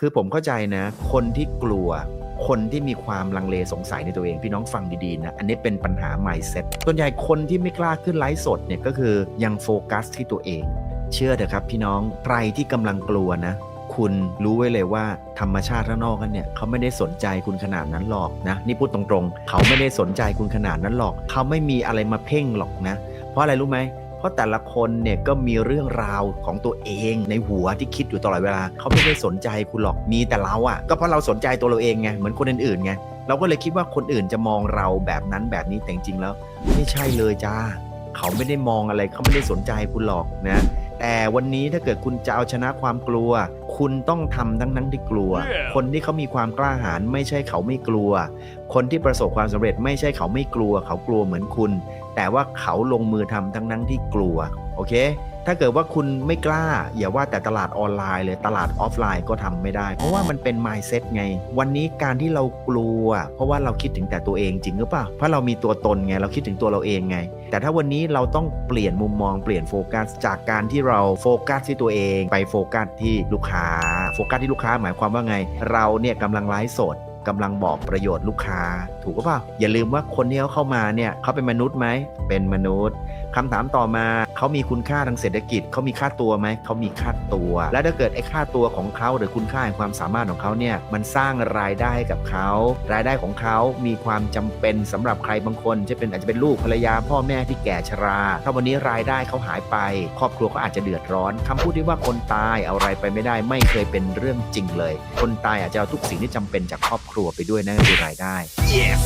คือผมเข้าใจนะ คนที่กลัว คนที่มีความลังเลสงสัยในตัวเอง พี่น้องฟังดีๆนะ อันนี้เป็นปัญหา mindset ส่วนใหญ่คนที่ไม่กล้าขึ้นไลฟ์สดเนี่ยก็คือยังโฟกัสที่ตัวเอง เชื่อเถอะครับพี่น้องใครที่กำลังกลัวนะคุณรู้ไว้เลยว่าธรรมชาติข้างนอกกันเนี่ยเขาไม่ได้สนใจคุณขนาดนั้นหรอกนะนี่พูดตรงๆ เขาไม่ได้สนใจคุณขนาดนั้นหรอก เขาไม่มีอะไรมาเพ่งหรอกนะ เพราะอะไรรู้ไหม เพราะแต่ละคนเนี่ยก็มีเรื่องราวของตัวเองในหัวที่คิดอยู่ตลอดเวลา เขาไม่ได้สนใจคุณหรอกมีแต่เราอะ่ะ ก็เพราะเราสนใจตัวเราเองไงเหมือนคนอื่นๆไงเราก็เลยคิดว่าคนอื่นจะมองเราแบบนั้นแบบนี้แต่จริงๆแล้ว ไม่ใช่เลยจ้าเขาไม่ได้มองอะไรเขาไม่ได้สนใจคุณหรอกนะแต่วันนี้ถ้าเกิดคุณจะเอาชนะความกลัว คุณต้องทำทั้งนั้นที่กลัว Yeah. คนที่เขามีความกล้าหาญไม่ใช่เขาไม่กลัว คนที่ประสบความสำเร็จไม่ใช่เขาไม่กลัว เขากลัวเหมือนคุณ แต่ว่าเขาลงมือทำทั้งนั้นที่กลัว โอเค ถ้าเกิดว่าคุณไม่กล้า อย่าว่าแต่ตลาดออนไลน์เลยตลาดออฟไลน์ก็ทำไม่ได้ เพราะว่ามันเป็น mindset ไง วันนี้การที่เรากลัว เพราะว่าเราคิดถึงแต่ตัวเองจริงหรือเปล่าเพราะเรามีตัวตนไงเราคิดถึงตัวเราเองไง แต่ถ้าวันนี้เราต้องเปลี่ยนมุมมองเปลี่ยนโฟกัสจากการที่เราโฟกัสที่ตัวเอง ไปโฟกัสที่ลูกค้าโฟกัสที่ลูกค้าหมายความว่าไง เราเนี่ยกำลังไลฟ์สดกำลังบอกประโยชน์ลูกค้า ถูกหรือเปล่าอย่าลืมว่าคนที่เขาเข้ามาเนี่ยเขาเป็นมนุษย์ไหมเป็นมนุษย์ คำถามต่อมาเขามีคุณค่าทางเศรษฐกิจเขามีค่าตัวไหมเขามีค่าตัว และถ้าเกิดไอ้ค่าตัวของเขาหรือคุณค่าแห่งความสามารถของเขาเนี่ยมันสร้างรายได้ให้กับเขา รายได้ของเขามีความจำเป็นสำหรับใครบางคนจะเป็นอาจจะเป็นลูกภรรยาพ่อแม่ที่แก่ชรา ถ้าวันนี้รายได้เขาหายไป ครอบครัวเขาอาจจะเดือดร้อนคำพูดที่ว่าคนตายเอาอะไรไปไม่ได้ไม่เคยเป็นเรื่องจริงเลย คนตายอาจจะเอาทุกสิ่งที่จำเป็นจากครอบครัวไปด้วยนั่นคือรายได้ Yes